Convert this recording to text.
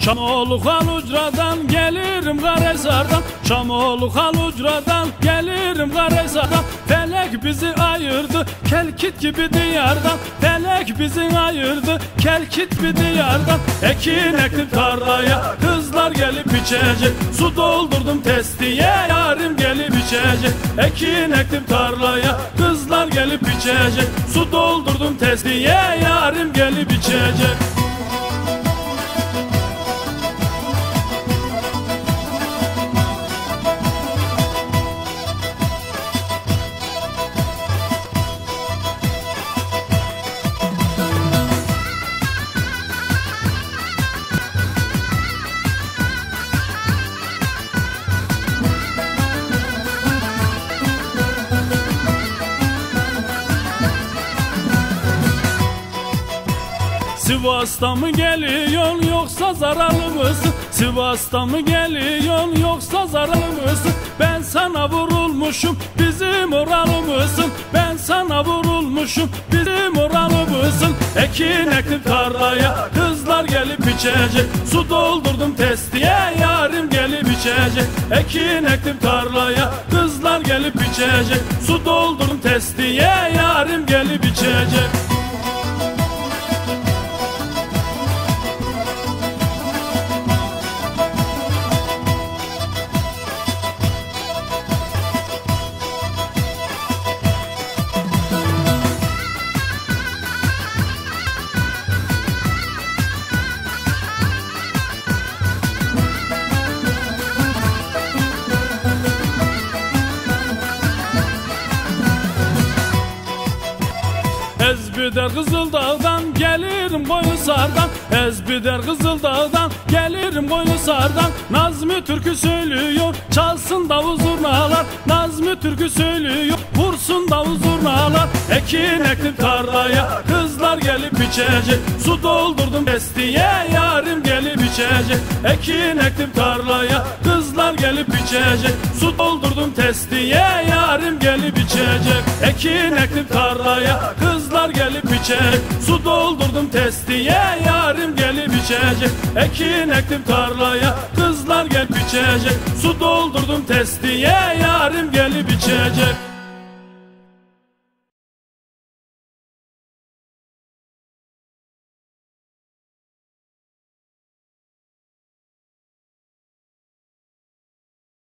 Şamoğlu halucradan gelirim Karesar'dan Şamoğlu halucradan gelirim Karesar'dan Felek bizi ayırdı kelkit gibi diyardan. Felek bizi ayırdı kelkit gibi diyardan. Ekin ektim tarlaya kızlar gelip içecek. Su doldurdum testiye yarim gelip içecek. Ekin ektim tarlaya kızlar gelip içecek. Su doldurdum testiye yarim gelip içecek Sivas'ta mı geliyorsun yoksa zararlı mısın? Sivas'ta mı geliyorsun yoksa zararlı mısın? Ben sana vurulmuşum bizim oralı mısın? Ben sana vurulmuşum bizim oralı mısın? Ekin ektim tarlaya kızlar gelip içecek Su doldurdum testiye yarim gelip içecek Ekin ektim tarlaya kızlar gelip içecek Su doldurdum testiye yarim gelip içecek Ezbider Kızıldağ'dan gelirim Koyunsar'dan Ezbider Kızıldağ'dan gelirim Koyunsar'dan Nazmi türkü söylüyor çalsın davul zurnalar Nazmi türkü söylüyor vursun davul zurnalar Ekin ektim tarlaya kızlar gelip içecek Su doldurdum destiye yarim gelip içecek Ekin ektim tarlaya kızlar gelip içecek Su doldurdum testiye yarim gelip içecek Ekin ektim tarlaya kızlar gelip içecek. Su doldurdum testiye yarim gelip içecek. Ekin ektim tarlaya kızlar gelip içecek. Su doldurdum testiye yarim gelip içecek